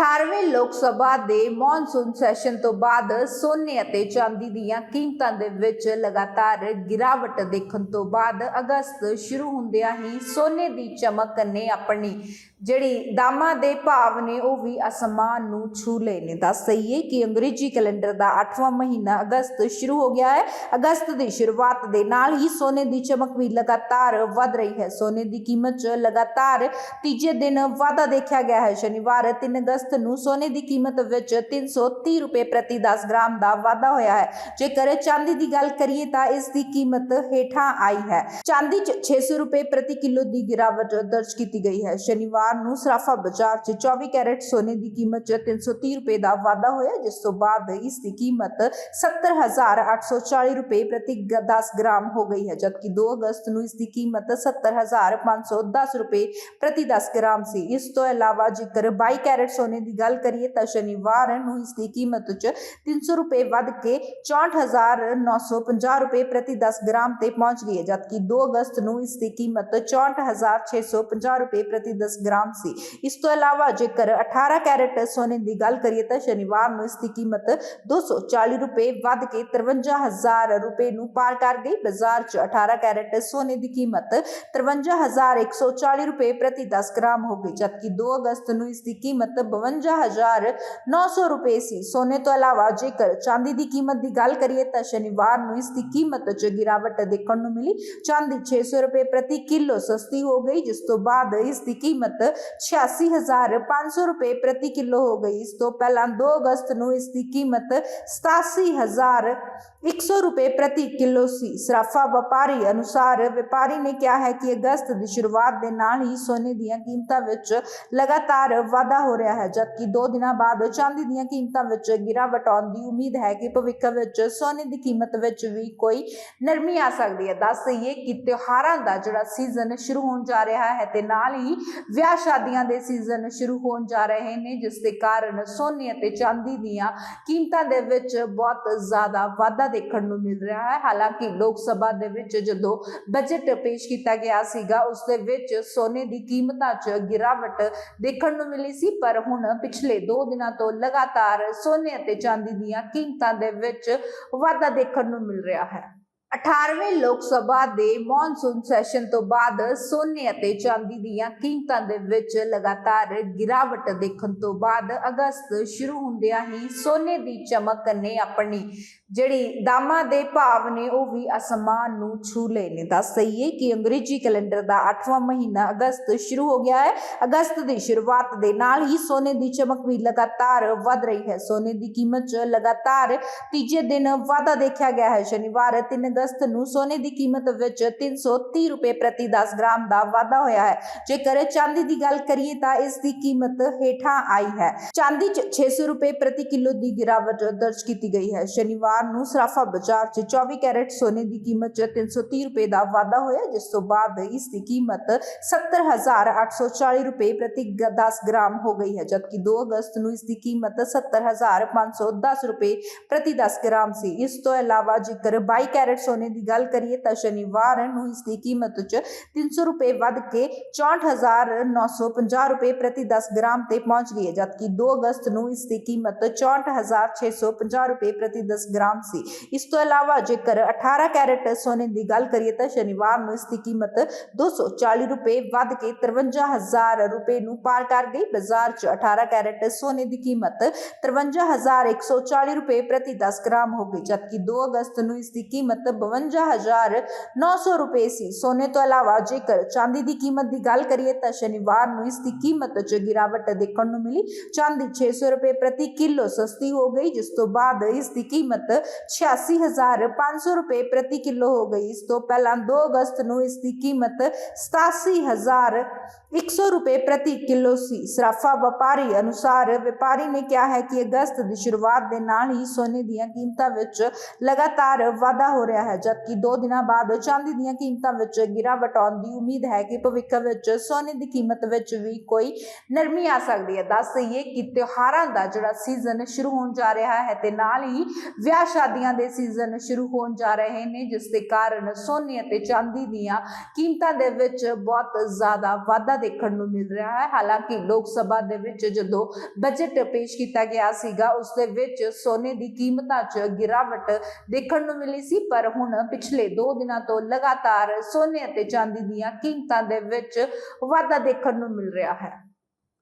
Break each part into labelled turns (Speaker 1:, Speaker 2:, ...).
Speaker 1: 18ਵੇਂ ਲੋਕ ਸਭਾ ਦੇ monsoon session ਤੋਂ ਬਾਅਦ ਸੋਨੇ ਅਤੇ ਚਾਂਦੀ ਦੀਆਂ ਕੀਮਤਾਂ ਦੇ ਵਿੱਚ ਲਗਾਤਾਰ ਗਿਰਾਵਟ ਦੇਖਣ ਤੋਂ ਬਾਅਦ ਅਗਸਤ ਸ਼ੁਰੂ ਹੁੰਦਿਆਂ ਹੀ ਸੋਨੇ ਦੀ ਚਮਕ ਨੇ ਆਪਣੀ ਜਿਹੜੀ ਦਾਮਾਂ ਦੇ ਭਾਵ ਨੇ, ਉਹ ਵੀ ਅਸਮਾਨ ਨੂੰ ਛੂ ਲਏ ਨੇ। ਦੱਸ ਦਈਏ ਕਿ ਅੰਗਰੇਜ਼ੀ ਕੈਲੰਡਰ ਦਾ 8ਵਾਂ ਮਹੀਨਾ ਅਗਸਤ ਸ਼ੁਰੂ ਹੋ ਗਿਆ ਹੈ। ਅਗਸਤ ਦੀ ਸ਼ੁਰੂਆਤ ਦੇ ਨਾਲ ਹੀ ਸੋਨੇ ਦੀ ਚਮਕ ਵੀ ਲਗਾਤਾਰ ਵਧ ਰਹੀ ਹੈ। ਸੋਨੇ ਦੀ ਕੀਮਤ 'ਚ ਲਗਾਤਾਰ ਤੀਜੇ ਦਿਨ ਵਾਧਾ ਦੇਖਿਆ ਗਿਆ ਹੈ। ਸ਼ਨੀਵਾਰ 3 ਅਗਸਤ ਨੂੰ ਸੋਨੇ ਦੀ ਕੀਮਤ ਵਿੱਚ 330 ਰੁਪਏ ਪ੍ਰਤੀ 10 ਗ੍ਰਾਮ ਦਾ ਵਾਧਾ ਹੋਇਆ ਹੈ ਜੇਕਰ ਚਾਂਦੀ ਦੀ ਗੱਲ ਕਰੀਏ ਤਾਂ ਇਸ ਦੀ ਕੀਮਤ ਹੇਠਾਂ ਆਈ ਹੈ ਚਾਂਦੀ 'ਚ 600 ਰੁਪਏ ਪ੍ਰਤੀ ਕਿਲੋ ਦੀ ਗਿਰਾਵਟ ਦਰਜ ਕੀਤੀ ਗਈ ਹੈ ਸ਼ਨੀਵਾਰ ਨੂੰ ਸਰਾਫਾ ਬਾਜ਼ਾਰ 'ਚ 24 ਕੈਰਟ ਸੋਨੇ ਦੀ ਕੀਮਤ 'ਚ 330 ਰੁਪਏ ਦਾ ਵਾਧਾ ਹੋਇਆ ਜਿਸ ਤੋਂ ਬਾਅਦ ਇਸ ਦੀ ਕੀਮਤ 70840 ਰੁਪਏ ਪ੍ਰਤੀ ਗ- 10 ਗ੍ਰਾਮ ਹੋ ਗਈ ਹੈ ਜਦਕਿ 2 ਅਗਸਤ ਨੂੰ ਇਸ ਦੀ ਕੀਮਤ 70510 ਰੁਪਏ ਪ੍ਰਤੀ 10 ਗ੍ਰਾਮ ਸੀ ਇਸ ਤੋਂ ਇਲਾਵਾ ਜੇਕਰ 22 ਕੈਰਟ ਸੋਨੇ ਦੀ ਗੱਲ ਕਰੀਏ ਤਾਂ ਸ਼ਨੀਵਾਰ ਨੂੰ ਇਸ ਦੀ ਕੀਮਤ 'ਚ 300 ਰੁਪਏ ਵੱਧ ਕੇ 64950 ਰੁਪਏ ਪ੍ਰਤੀ 10 ਗ੍ਰਾਮ ਤੇ ਪਹੁੰਚ ਗਈ ਹੈ, ਜਦਕਿ 2 ਅਗਸਤ ਨੂੰ ਇਸ ਦੀ ਕੀਮਤ 64650 ਰੁਪਏ ਪ੍ਰਤੀ 10 ਗ੍ਰਾਮ ਸੀ। ਇਸ ਤੋਂ ਇਲਾਵਾ ਜੇਕਰ 18 ਕੈਰਟ ਸੋਨੇ ਦੀ ਗੱਲ ਕਰੀਏ ਤਾਂ ਸ਼ਨੀਵਾਰ ਨੂੰ ਇਸ ਦੀ ਕੀਮਤ 240 ਰੁਪਏ ਵੱਧ ਕੇ 53000 ਰੁਪਏ ਨੂੰ ਪਾਰ ਕਰ ਗਈ। ਬਾਜ਼ਾਰ 'ਚ 18 ਕੈਰਟ ਸੋਨੇ ਦੀ ਕੀਮਤ 53140 ਰੁਪਏ ਪ੍ਰਤੀ 10 ਗ੍ਰਾਮ ਹੋ ਗਈ, ਜਦਕਿ 2 ਅਗਸਤ ਨੂੰ ਇਸ ਦੀ ਕੀਮਤ 52900 ਰੁਪਏ ਸੀ। ਸੋਨੇ ਤੋਂ ਇਲਾਵਾ ਜੇਕਰ ਚਾਂਦੀ ਦੀ ਕੀਮਤ ਦੀ ਗੱਲ ਕਰੀਏ ਤਾਂ ਸ਼ਨੀਵਾਰ ਨੂੰ ਇਸ ਦੀ ਕੀਮਤ 'ਚ ਗਿਰਾਵਟ ਦੇਖਣ ਨੂੰ ਮਿਲੀ। ਚਾਂਦੀ 600 ਰੁਪਏ ਪ੍ਰਤੀ ਕਿਲੋ ਸਸਤੀ ਹੋ ਗਈ, ਜਿਸ ਤੋਂ ਬਾਅਦ ਇਸ ਦੀ ਕੀਮਤ 86500 ਰੁਪਏ ਪ੍ਰਤੀ ਕਿਲੋ ਹੋ ਗਈ। ਇਸ ਤੋਂ ਪਹਿਲਾਂ 2 ਅਗਸਤ ਨੂੰ ਇਸ ਦੀ ਕੀਮਤ 87100 ਰੁਪਏ ਪ੍ਰਤੀ ਕਿਲੋ ਸੀ। ਸਰਾਫਾ ਵਪਾਰੀ ਅਨੁਸਾਰ ਵਪਾਰੀ ਨੇ ਕਿਹਾ ਹੈ ਕਿ ਅਗਸਤ ਦੀ ਸ਼ੁਰੂਆਤ ਦੇ ਨਾਲ ਹੀ ਸੋਨੇ ਦੀਆਂ ਕੀਮਤਾਂ ਵਿੱਚ ਲਗਾਤਾਰ ਵਾਧਾ ਹੋ ਰਿਹਾ ਹੈ ਜਦਕਿ 2 ਦਿਨਾਂ ਬਾਅਦ ਚਾਂਦੀ ਦੀਆਂ ਕੀਮਤਾਂ ਵਿੱਚ ਗਿਰਾਵਟ ਆਉਣ ਦੀ ਉਮੀਦ ਹੈ ਕਿ ਭਵਿੱਖ ਵਿੱਚ ਸੋਨੇ ਦੀ ਕੀਮਤ ਵਿੱਚ ਵੀ ਕੋਈ ਨਰਮੀ ਆ ਸਕਦੀ ਹੈ। ਦੱਸ ਦਈਏ ਕਿ ਤਿਉਹਾਰਾਂ ਦਾ ਜਿਹੜਾ ਸੀਜ਼ਨ ਸ਼ੁਰੂ ਹੋਣ ਜਾ ਰਿਹਾ ਹੈ ਤੇ ਨਾਲ ਹੀ ਵਿਆਹ ਸ਼ਾਦੀਆਂ ਦੇ ਸੀਜ਼ਨ ਸ਼ੁਰੂ ਹੋਣ ਜਾ ਰਹੇ ਨੇ, ਜਿਸ ਦੇ ਕਾਰਨ ਸੋਨੇ ਅਤੇ ਚਾਂਦੀ ਦੀਆਂ ਕੀਮਤਾਂ ਦੇ ਵਿੱਚ ਬਹੁਤ ਜ਼ਿਆਦਾ ਵਾਧਾ ਦੇਖਣ ਨੂੰ ਮਿਲ ਰਿਹਾ ਹੈ। ਹਾਲਾਂਕਿ ਲੋਕ ਸਭਾ ਦੇ ਵਿੱਚ ਜਦੋਂ ਬਜਟ ਪੇਸ਼ ਕੀਤਾ ਗਿਆ ਸੀਗਾ, ਉਸ ਦੇ ਵਿੱਚ ਸੋਨੇ ਦੀ ਕੀਮਤਾਂ 'ਚ ਗਿਰਾਵਟ ਦੇਖਣ ਨੂੰ ਮਿਲੀ ਸੀ, ਪਰ ਹੁਣ ਪਿਛਲੇ 2 ਦਿਨਾਂ ਤੋਂ ਲਗਾਤਾਰ ਸੋਨੇ ਅਤੇ ਚਾਂਦੀ ਦੀਆਂ ਕੀਮਤਾਂ ਦੇ ਵਿੱਚ ਵਾਧਾ ਦੇਖਣ ਨੂੰ ਮਿਲ ਰਿਹਾ ਹੈ। 18ਵੇਂ ਲੋਕ ਸਭਾ ਦੇ ਮੌਨਸੂਨ ਸੈਸ਼ਨ ਤੋਂ ਬਾਅਦ ਸੋਨੇ ਅਤੇ ਚਾਂਦੀ ਦੀਆਂ ਕੀਮਤਾਂ ਦੇ ਵਿੱਚ ਲਗਾਤਾਰ ਗਿਰਾਵਟ ਦੇਖਣ ਤੋਂ ਬਾਅਦ ਅਗਸਤ ਸ਼ੁਰੂ ਹੁੰਦਿਆਂ ਹੀ ਸੋਨੇ ਦੀ ਚਮਕ ਨੇ ਆਪਣੀ ਜਿਹੜੀ ਦਾਮਾਂ ਦੇ ਭਾਵ ਨੇ, ਉਹ ਵੀ ਅਸਮਾਨ ਨੂੰ ਛੂ ਲਏ ਨੇ। ਦੱਸ ਦਈਏ ਕਿ ਅੰਗਰੇਜ਼ੀ ਕੈਲੰਡਰ ਦਾ 8ਵਾਂ ਮਹੀਨਾ ਅਗਸਤ ਸ਼ੁਰੂ ਹੋ ਗਿਆ ਹੈ। ਅਗਸਤ ਦੀ ਸ਼ੁਰੂਆਤ ਦੇ ਨਾਲ ਹੀ ਸੋਨੇ ਦੀ ਚਮਕ ਵੀ ਲਗਾਤਾਰ ਵਧ ਰਹੀ ਹੈ। ਸੋਨੇ ਦੀ ਕੀਮਤ 'ਚ ਲਗਾਤਾਰ ਤੀਜੇ ਦਿਨ ਵਾਧਾ ਦੇਖਿਆ ਗਿਆ ਹੈ। ਸ਼ਨੀਵਾਰ 3 ਅਗਸਤ ਨੂੰ ਸੋਨੇ ਦੀ ਕੀਮਤ ਵਿੱਚ 330 ਰੁਪਏ ਪ੍ਰਤੀ 10 ਗ੍ਰਾਮ ਦਾ ਵਾਧਾ ਹੋਇਆ ਹੈ ਜੇਕਰ ਚਾਂਦੀ ਦੀ ਗੱਲ ਕਰੀਏ ਤਾਂ ਇਸ ਦੀ ਕੀਮਤ ਹੇਠਾਂ ਆਈ ਹੈ ਚਾਂਦੀ 'ਚ 600 ਰੁਪਏ ਪ੍ਰਤੀ ਕਿਲੋ ਦੀ ਗਿਰਾਵਟ ਦਰਜ ਕੀਤੀ ਗਈ ਹੈ ਸ਼ਨੀਵਾਰ ਨੂੰ ਸਰਾਫਾ ਬਾਜ਼ਾਰ 'ਚ 24 ਕੈਰਟ ਸੋਨੇ ਦੀ ਕੀਮਤ 'ਚ 330 ਰੁਪਏ ਦਾ ਵਾਧਾ ਹੋਇਆ ਜਿਸ ਤੋਂ ਬਾਅਦ ਇਸ ਦੀ ਕੀਮਤ 70840 ਰੁਪਏ ਪ੍ਰਤੀ ਗ- 10 ਗ੍ਰਾਮ ਹੋ ਗਈ ਹੈ ਜਦਕਿ 2 ਅਗਸਤ ਨੂੰ ਇਸ ਦੀ ਕੀਮਤ 70510 ਰੁਪਏ ਪ੍ਰਤੀ 10 ਗ੍ਰਾਮ ਸੀ ਇਸ ਤੋਂ ਇਲਾਵਾ ਜੇਕਰ 22 ਕੈਰਟ ਸੋਨੇ ਦੀ ਗੱਲ ਕਰੀਏ ਤਾਂ ਸ਼ਨੀਵਾਰ ਨੂੰ ਇਸ ਦੀ ਕੀਮਤ 'ਚ 300 ਰੁਪਏ ਵੱਧ ਕੇ 64950 ਰੁਪਏ ਪ੍ਰਤੀ 10 ਗ੍ਰਾਮ ਤੇ ਪਹੁੰਚ ਗਈ ਹੈ ਜਦਕਿ 2 ਅਗਸਤ ਨੂੰ ਇਸ ਦੀ ਕੀਮਤ 64650 ਰੁਪਏ ਪ੍ਰਤੀ 10 ਗ੍ਰਾਮ ਸੀ ਇਸ ਤੋਂ ਇਲਾਵਾ ਜੇਕਰ 18 ਕੈਰਟ ਸੋਨੇ ਦੀ ਗੱਲ ਕਰੀਏ ਤਾਂ ਸ਼ਨੀਵਾਰ ਨੂੰ ਇਸ ਦੀ ਕੀਮਤ 240 ਰੁਪਏ ਵੱਧ ਕੇ 53000 ਰੁਪਏ ਨੂੰ ਪਾਰ ਕਰ ਗਈ ਬਾਜ਼ਾਰ 'ਚ 18 ਕੈਰਟ ਸੋਨੇ ਦੀ ਕੀਮਤ 53140 ਰੁਪਏ ਪ੍ਰਤੀ 10 ਗ੍ਰਾਮ ਹੋ ਗਈ ਜਦਕਿ 2 ਅਗਸਤ ਨੂੰ ਇਸ ਦੀ ਕੀਮਤ 52900 ਰੁਪਏ ਸੀ। ਸੋਨੇ ਤੋਂ ਇਲਾਵਾ ਜੇਕਰ ਚਾਂਦੀ ਦੀ ਕੀਮਤ ਦੀ ਗੱਲ ਕਰੀਏ ਤਾਂ ਸ਼ਨੀਵਾਰ ਨੂੰ ਇਸ ਦੀ ਕੀਮਤ 'ਚ ਗਿਰਾਵਟ ਦੇਖਣ ਨੂੰ ਮਿਲੀ। ਚਾਂਦੀ 600 ਰੁਪਏ ਪ੍ਰਤੀ ਕਿਲੋ ਸਸਤੀ ਹੋ ਗਈ, ਜਿਸ ਤੋਂ ਬਾਅਦ ਇਸ ਦੀ ਕੀਮਤ 86500 ਰੁਪਏ ਪ੍ਰਤੀ ਕਿਲੋ ਹੋ ਗਈ। ਇਸ ਤੋਂ ਪਹਿਲਾਂ 2 ਅਗਸਤ ਨੂੰ ਇਸ ਦੀ ਕੀਮਤ 87100 ਰੁਪਏ ਪ੍ਰਤੀ ਕਿਲੋ ਸੀ। ਸਰਾਫਾ ਵਪਾਰੀ ਅਨੁਸਾਰ ਵਪਾਰੀ ਨੇ ਕਿਹਾ ਹੈ ਕਿ ਅਗਸਤ ਦੀ ਸ਼ੁਰੂਆਤ ਦੇ ਨਾਲ ਹੀ ਸੋਨੇ ਦੀਆਂ ਕੀਮਤਾਂ ਵਿੱਚ ਲਗਾਤਾਰ ਵਾਧਾ ਹੋ ਰਿਹਾ ਹੈ। ਹੈ। ਜਦਕਿ 2 ਦਿਨਾਂ ਬਾਅਦ ਚਾਂਦੀ ਦੀਆਂ ਕੀਮਤਾਂ ਵਿੱਚ ਗਿਰਾਵਟ ਆਉਣ ਦੀ ਉਮੀਦ ਹੈ ਕਿ ਭਵਿੱਖ ਵਿੱਚ ਸੋਨੇ ਦੀ ਕੀਮਤ ਵਿੱਚ ਵੀ ਕੋਈ ਨਰਮੀ ਆ ਸਕਦੀ ਹੈ। ਦੱਸ ਦਈਏ ਕਿ ਤਿਉਹਾਰਾਂ ਦਾ ਜਿਹੜਾ ਸੀਜ਼ਨ ਸ਼ੁਰੂ ਹੋਣ ਜਾ ਰਿਹਾ ਹੈ ਤੇ ਨਾਲ ਹੀ ਵਿਆਹ ਸ਼ਾਦੀਆਂ ਦੇ ਸੀਜ਼ਨ ਸ਼ੁਰੂ ਹੋਣ ਜਾ ਰਹੇ ਨੇ, ਜਿਸ ਦੇ ਕਾਰਨ ਸੋਨੇ ਅਤੇ ਚਾਂਦੀ ਦੀਆਂ ਕੀਮਤਾਂ ਦੇ ਵਿੱਚ ਬਹੁਤ ਜ਼ਿਆਦਾ ਵਾਧਾ ਦੇਖਣ ਨੂੰ ਮਿਲ ਰਿਹਾ ਹੈ। ਹਾਲਾਂਕਿ ਲੋਕ ਸਭਾ ਦੇ ਵਿੱਚ ਜਦੋਂ ਬਜਟ ਪੇਸ਼ ਕੀਤਾ ਗਿਆ ਸੀਗਾ, ਉਸ ਦੇ ਵਿੱਚ ਸੋਨੇ ਦੀ ਕੀਮਤਾਂ 'ਚ ਗਿਰਾਵਟ ਦੇਖਣ ਨੂੰ ਮਿਲੀ ਸੀ, ਪਰ ਹੁਣ ਪਿਛਲੇ 2 ਦਿਨਾਂ ਤੋਂ ਲਗਾਤਾਰ ਸੋਨੇ ਅਤੇ ਚਾਂਦੀ ਦੀਆਂ ਕੀਮਤਾਂ ਦੇ ਵਿੱਚ ਵਾਧਾ ਦੇਖਣ ਨੂੰ ਮਿਲ ਰਿਹਾ ਹੈ।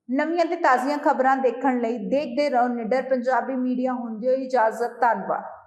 Speaker 1: ਨਵੀਆਂ ਤੇ ਤਾਜ਼ੀਆਂ ਖਬਰਾਂ ਦੇਖਣ ਲਈ ਦੇਖਦੇ ਰਹੋ ਨਿਡਰ ਪੰਜਾਬੀ ਮੀਡੀਆ। ਹੁੰਦੀ ਹੋਈ ਇਜਾਜ਼ਤ, ਧੰਨਵਾਦ।